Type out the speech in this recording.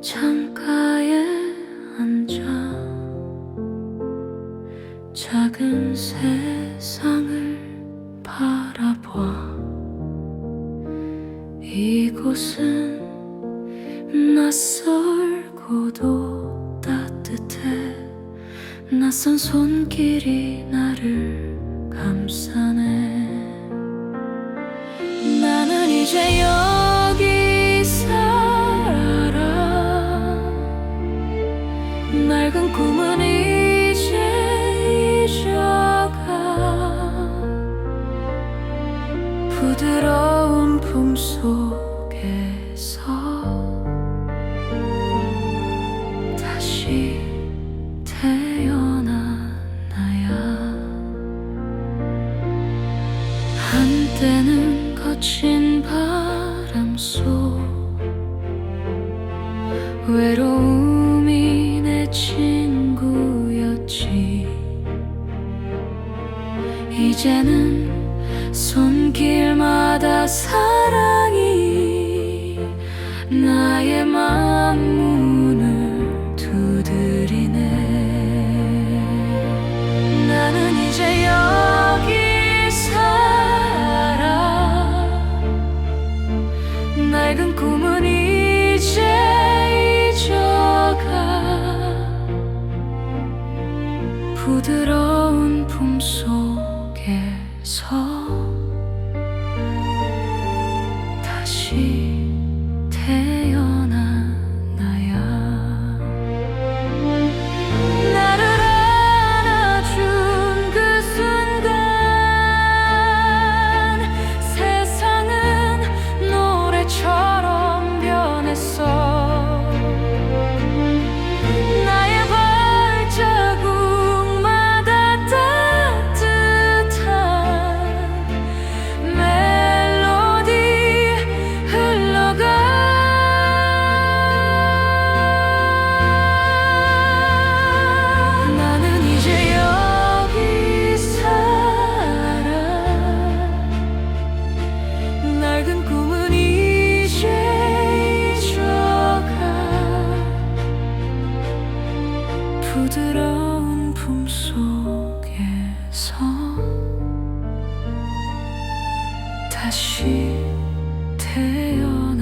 창가에 앉아 작은 세상을 바라봐. 이곳은 낯설고도 따뜻해. 낯선 손길이 나를 감싸네. 나는 이제 여 속에서 다시 태어나나야? 한때는 거친 바람 속 외로움이 내 친구였지. 이제는 손길마다 사 m try. 부드러운 품속에서 다시 태어나